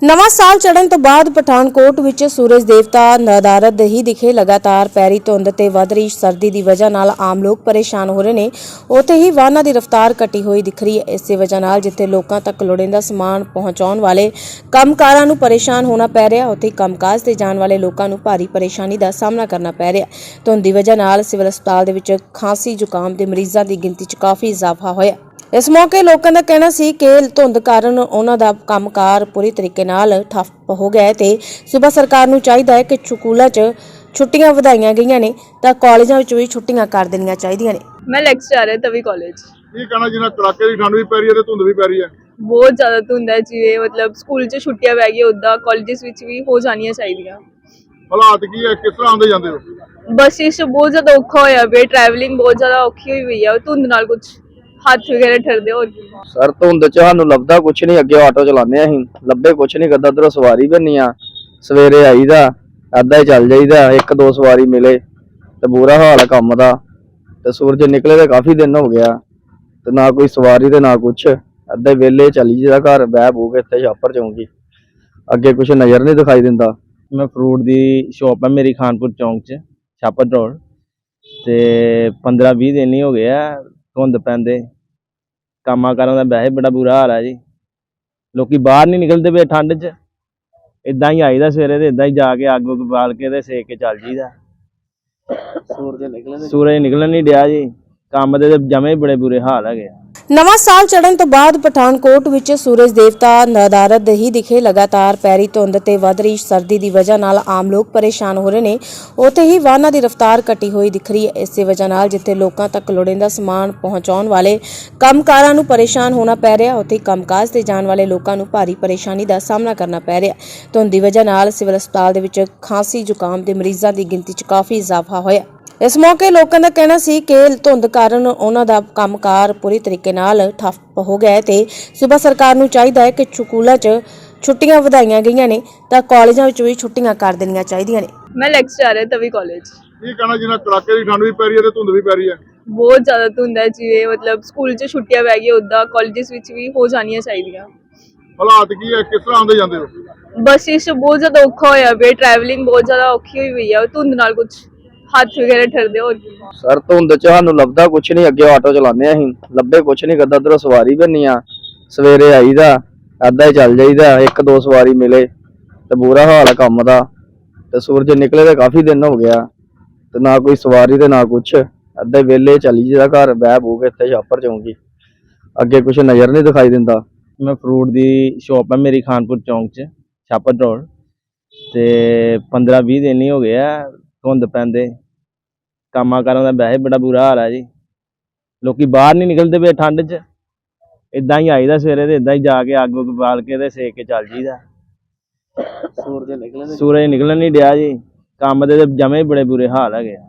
ਨਵਾਂ ਸਾਲ ਚੜ੍ਹਨ ਤੋਂ ਬਾਅਦ ਪਠਾਨਕੋਟ ਵਿੱਚ ਸੂਰਜ ਦੇਵਤਾ ਨਦਾਰਦ ਹੀ ਦਿਖੇ। ਲਗਾਤਾਰ ਪੈਰੀ ਧੁੰਦ ਤੇ ਵਧ ਰਹੀ ਸਰਦੀ ਦੀ ਵਜ੍ਹਾ ਨਾਲ ਆਮ ਲੋਕ ਪਰੇਸ਼ਾਨ ਹੋ ਰਹੇ ਨੇ। ਉੱਥੇ ਹੀ ਵਾਹਨਾਂ ਦੀ ਰਫ਼ਤਾਰ ਘਟੀ ਹੋਈ ਦਿਖ ਰਹੀ ਹੈ। ਇਸੇ ਵਜ੍ਹਾ ਨਾਲ ਜਿੱਥੇ ਲੋਕਾਂ ਤੱਕ ਲੋੜੀਂਦਾ ਸਮਾਨ ਪਹੁੰਚਾਉਣ ਵਾਲੇ ਕੰਮਕਾਰਾਂ ਨੂੰ ਪਰੇਸ਼ਾਨ ਹੋਣਾ ਪੈ ਰਿਹਾ, ਉੱਥੇ ਹੀ ਕੰਮਕਾਜ ਤੇ ਜਾਣ ਵਾਲੇ ਲੋਕਾਂ ਨੂੰ ਭਾਰੀ ਪਰੇਸ਼ਾਨੀ ਦਾ ਸਾਹਮਣਾ ਕਰਨਾ ਪੈ ਰਿਹਾ। ਧੁੰਦ ਦੀ ਵਜ੍ਹਾ ਨਾਲ ਸਿਵਲ ਹਸਪਤਾਲ ਦੇ ਵਿੱਚ ਖਾਂਸੀ ਜ਼ੁਕਾਮ ਦੇ ਮਰੀਜ਼ਾਂ ਦੀ ਗਿਣਤੀ 'ਚ ਕਾਫੀ ਇਜ਼ਾਫਾ ਹੋਇਆ। ਇਸ ਮੌਕੇ ਲੋਕਾਂ ਦਾ ਕਹਿਣਾ ਸੀ ਕਿ ਧੁੰਦ ਕਾਰਨ ਉਹਨਾਂ ਦਾ ਕੰਮਕਾਰ ਪੂਰੀ ਤਰੀਕੇ ਨਾਲ ਠੱਪ ਹੋ ਗਿਆ ਤੇ ਸੂਬਾ ਸਰਕਾਰ ਨੂੰ ਚਾਹੀਦਾ ਹੈ ਕਿ ਚੁਕੂਲਾ 'ਚ ਛੁੱਟੀਆਂ ਵਧਾਈਆਂ ਗਈਆਂ ਨੇ ਤਾਂ ਕਾਲਜਾਂ ਵਿੱਚ ਵੀ ਛੁੱਟੀਆਂ ਕਰ ਦੇਣੀਆਂ ਚਾਹੀਦੀਆਂ ਨੇ। ਮੈਂ ਲੈਕਚਰ ਹੈ ਤਵੀ ਕਾਲਜ ਇਹ ਕਹਣਾ ਜਿਹਨਾਂ ਕੜਾਕੇ ਦੀ ਠੰਡ ਵੀ ਪੈ ਰਹੀ ਹੈ ਤੇ ਧੁੰਦ ਵੀ ਪੈ ਰਹੀ ਹੈ? ਬਹੁਤ ਜ਼ਿਆਦਾ ਧੁੰਦ ਹੈ ਜਿਵੇਂ ਮਤਲਬ ਸਕੂਲ 'ਚ ਛੁੱਟੀਆਂ ਪੈ ਗਈਆਂ ਉਦਾਂ ਕਾਲਜਸ ਵਿੱਚ ਵੀ ਹੋ ਜਾਣੀਆਂ ਚਾਹੀਦੀਆਂ। ਹਾਲਾਤ ਕੀ ਹੈ? ਕਿਸ ਤਰ੍ਹਾਂ ਆਉਂਦੇ ਜਾਂਦੇ ਹੋ? ਬਸਿਸ ਬਹੁਤ ਜ਼ਿਆਦਾ ਔਖਾ ਹੋਇਆ ਵੇ ਟਰੈਵਲਿੰਗ ਬਹੁਤ ਜ਼ਿਆਦਾ ਔਖੀ ਹੋਈ ਹੋਈ ਹੈ ਧੁੰਦ ਨਾਲ ਕੁਝ ਹੱਥ ਵਗੈਰਾ ਠਰਦੇ ਹੋਰ ਕੀ। ਸਰ ਧੁੰਦ ਚ ਸਾਨੂੰ ਲੱਭਦਾ ਕੁਛ ਨਹੀਂ ਅੱਗੇ ਆਟੋ ਚਲਾਉਂਦੇ ਅਸੀਂ। ਲੱਭੇ ਕੁਛ ਨਹੀਂ ਕਰਦਾ ਉਧਰੋਂ ਸਵਾਰੀ ਬੰਨੀ ਆ। ਸਵੇਰੇ ਆਈਦਾ ਅੱਧਾ ਹੀ ਚੱਲ ਜਾਈਦਾ ਇੱਕ ਦੋ ਸਵਾਰੀ ਮਿਲੇ। ਤੇ ਬੁਰਾ ਹਾਲ ਆ ਕੰਮ ਦਾ। ਤੇ ਸੂਰਜ ਨਿਕਲੇ ਤੇ ਕਾਫੀ ਦਿਨ ਹੋ ਗਿਆ। ਤੇ ਨਾ ਕੋਈ ਸਵਾਰੀ ਤੇ ਨਾ ਕੁਛ। ਅੱਧੇ ਵੇਲੇ ਚੱਲੀ ਜਿਹਦਾ ਘਰ ਬਹਿ ਬੂ ਕੇ ਇੱਥੇ ਛਾਪਰ ਚੌਂਕੀ। ਅੱਗੇ ਕੁਛ ਨਜ਼ਰ ਨਹੀਂ ਦਿਖਾਈ ਦਿੰਦਾ। ਮੈਂ ਫਰੂਟ ਦੀ ਸ਼ਾਪ ਹੈ ਮੇਰੀ ਖਾਨਪੁਰ ਚੌਂਕ 'ਚ ਛਾਪਰ ਰੋਡ ਤੇ 15 20 ਦਿਨ ਹੀ ਹੋ ਗਏ ਆ ਧੁੰਦ ਪੈਂਦੇ। ਕੰਮਾਂ ਕਾਰਾਂ ਦਾ ਵੈਸੇ ਬੜਾ ਬੁਰਾ ਹਾਲ ਹੈ ਜੀ। ਲੋਕੀ ਬਾਹਰ ਨਹੀਂ ਨਿਕਲਦੇ ਪਏ ਠੰਡ 'ਚ। ਇਦਾਂ ਹੀ ਆਈਦਾ ਸਵੇਰੇ ਤੇ ਇਦਾਂ ਹੀ ਜਾ ਕੇ ਅੱਗ ਉੱਗ ਬਾਲ ਕੇ ਤੇ ਸੇਕ ਕੇ ਚੱਲ ਜੀਦਾ ਸੂਰਜ ਨਿਕਲੇ ਸੂਰਜ ਨਿਕਲਣ ਨਹੀਂ ਡਿਆ ਜੀ। ਕੰਮ ਦੇ ਜਮੇ ਬੜੇ ਬੁਰੇ ਹਾਲ ਹੈਗੇ ਆ। ਨਵਾਂ ਸਾਲ ਚੜ੍ਹਨ ਤੋਂ ਬਾਅਦ ਪਠਾਨਕੋਟ ਵਿੱਚ ਸੂਰਜ ਦੇਵਤਾ ਨਦਾਰਦ ਹੀ ਦਿਖੇ। ਲਗਾਤਾਰ ਪੈਰੀ ਧੁੰਦ ਤੇ ਵਧ ਰਹੀ ਸਰਦੀ ਦੀ ਵਜ੍ਹਾ ਨਾਲ ਆਮ ਲੋਕ ਪਰੇਸ਼ਾਨ ਹੋ ਰਹੇ ਨੇ। ਉੱਥੇ ਹੀ ਵਾਹਨਾਂ ਦੀ ਰਫ਼ਤਾਰ ਘਟੀ ਹੋਈ ਦਿਖ ਰਹੀ ਹੈ। ਇਸੇ ਵਜ੍ਹਾ ਨਾਲ ਜਿੱਥੇ ਲੋਕਾਂ ਤੱਕ ਲੋੜੀਂਦਾ ਸਮਾਨ ਪਹੁੰਚਾਉਣ ਵਾਲੇ ਕੰਮਕਾਰਾਂ ਨੂੰ ਪਰੇਸ਼ਾਨ ਹੋਣਾ ਪੈ ਰਿਹਾ, ਉੱਥੇ ਹੀ ਕੰਮਕਾਜ ਤੇ ਜਾਣ ਵਾਲੇ ਲੋਕਾਂ ਨੂੰ ਭਾਰੀ ਪਰੇਸ਼ਾਨੀ ਦਾ ਸਾਹਮਣਾ ਕਰਨਾ ਪੈ ਰਿਹਾ। ਧੁੰਦ ਦੀ ਵਜ੍ਹਾ ਨਾਲ ਸਿਵਲ ਹਸਪਤਾਲ ਦੇ ਵਿੱਚ ਖਾਂਸੀ ਜ਼ੁਕਾਮ ਦੇ ਮਰੀਜ਼ਾਂ ਦੀ ਗਿਣਤੀ 'ਚ ਕਾਫੀ ਇਜ਼ਾਫਾ ਹੋਇਆ। ਇਸ ਮੌਕੇ ਲੋਕਾਂ ਦਾ ਕਹਿਣਾ ਸੀ ਕਿ ਧੁੰਦ ਕਾਰਨ ਉਹਨਾਂ ਦਾ ਕੰਮਕਾਰ ਪੂਰੀ ਤਰੀਕੇ ਨਾਲ ਠੱਪ ਹੋ ਗਿਆ ਤੇ ਸੂਬਾ ਸਰਕਾਰ ਨੂੰ ਚਾਹੀਦਾ ਹੈ ਕਿ ਚੁਕੂਲਾ 'ਚ ਛੁੱਟੀਆਂ ਵਧਾਈਆਂ ਗਈਆਂ ਨੇ ਤਾਂ ਕਾਲਜਾਂ ਵਿੱਚ ਵੀ ਛੁੱਟੀਆਂ ਕਰ ਦੇਣੀਆਂ ਚਾਹੀਦੀਆਂ ਨੇ। ਮੈਂ ਲੈਕਚਰ ਹੈ ਤਵੀ ਕਾਲਜ ਇਹ ਕਹਣਾ ਜਿਹਨਾਂ ਕੜਾਕੇ ਦੀ ਠੰਡ ਵੀ ਪੈ ਰਹੀ ਹੈ ਤੇ ਧੁੰਦ ਵੀ ਪੈ ਰਹੀ ਹੈ? ਬਹੁਤ ਜ਼ਿਆਦਾ ਧੁੰਦ ਹੈ ਜਿਵੇਂ ਮਤਲਬ ਸਕੂਲ 'ਚ ਛੁੱਟੀਆਂ ਪੈ ਗਈਆਂ ਉਦਾਂ ਕਾਲਜਸ ਵਿੱਚ ਵੀ ਹੋ ਜਾਣੀਆਂ ਚਾਹੀਦੀਆਂ। ਹਾਲਾਤ ਕੀ ਹੈ? ਕਿਸ ਤਰ੍ਹਾਂ ਆਉਂਦੇ ਜਾਂਦੇ ਹੋ? ਬਸਿਸ 'ਚ ਬਹੁਤ ਜ਼ਿਆਦਾ ਔਖਾ ਹੋਇਆ ਵੇ ਟਰੈਵਲਿੰਗ ਬਹੁਤ ਜ਼ਿਆਦਾ ਔਖੀ ਹੋਈ ਹੋਈ ਹੈ ਧੁੰਦ ਨਾਲ ਕੁਝ ਹੱਥ ਵਗੈਰਾ ਠਰਦੇ ਹੋਰ ਕੀ। ਸਰ ਧੁੰਦ ਚ ਸਾਨੂੰ ਲੱਭਦਾ ਕੁਛ ਨਹੀਂ ਅੱਗੇ ਆਟੋ ਚਲਾਉਂਦੇ ਅਸੀਂ। ਲੱਭੇ ਕੁਛ ਨਹੀਂ ਕਰਦਾ ਉਧਰੋਂ ਸਵਾਰੀ ਬੰਨੀ ਆ। ਸਵੇਰੇ ਆਈਦਾ ਅੱਧਾ ਹੀ ਚੱਲ ਜਾਈਦਾ ਇੱਕ ਦੋ ਸਵਾਰੀ ਮਿਲੇ। ਤੇ ਬੁਰਾ ਹਾਲ ਆ ਕੰਮ ਦਾ। ਤੇ ਸੂਰਜ ਨਿਕਲੇ ਤੇ ਕਾਫੀ ਦਿਨ ਹੋ ਗਿਆ। ਤੇ ਨਾ ਕੋਈ ਸਵਾਰੀ ਤੇ ਨਾ ਕੁਛ। ਅੱਧੇ ਵੇਲੇ ਚੱਲੀ ਜਿਹਦਾ ਘਰ ਬਹਿ ਬੂ ਕੇ ਇੱਥੇ ਛਾਪਰ ਚੌਂਕੀ। ਅੱਗੇ ਕੁਛ ਨਜ਼ਰ ਨਹੀਂ ਦਿਖਾਈ ਦਿੰਦਾ। ਮੈਂ ਫਰੂਟ ਦੀ ਸ਼ਾਪ ਹੈ ਮੇਰੀ ਖਾਨਪੁਰ ਚੌਂਕ 'ਚ ਛਾਪਰ ਰੋਡ ਤੇ 15 20 ਦਿਨ ਹੀ ਹੋ ਗਏ ਆ ਧੁੰਦ ਪੈਂਦੇ। ਕੰਮਾਂ ਕਾਰਾਂ ਦਾ ਵੈਸੇ ਬੜਾ ਬੁਰਾ ਹਾਲ ਹੈ ਜੀ। ਲੋਕੀ ਬਾਹਰ ਨਹੀਂ ਨਿਕਲਦੇ ਪਏ ਠੰਡ 'ਚ। ਇਦਾਂ ਹੀ ਆਈਦਾ ਸਵੇਰੇ ਤੇ ਇਦਾਂ ਹੀ ਜਾ ਕੇ ਅੱਗ ਉੱਗ ਬਾਲ ਕੇ ਤੇ ਸੇਕ ਕੇ ਚੱਲ ਜੀਦਾ ਸੂਰਜ ਨਿਕਲੇ ਸੂਰਜ ਨਿਕਲਣ ਨਹੀਂ ਡਿਆ ਜੀ। ਕੰਮ ਦੇ ਜਮੇ ਬੜੇ ਬੁਰੇ ਹਾਲ ਹੈਗੇ ਆ।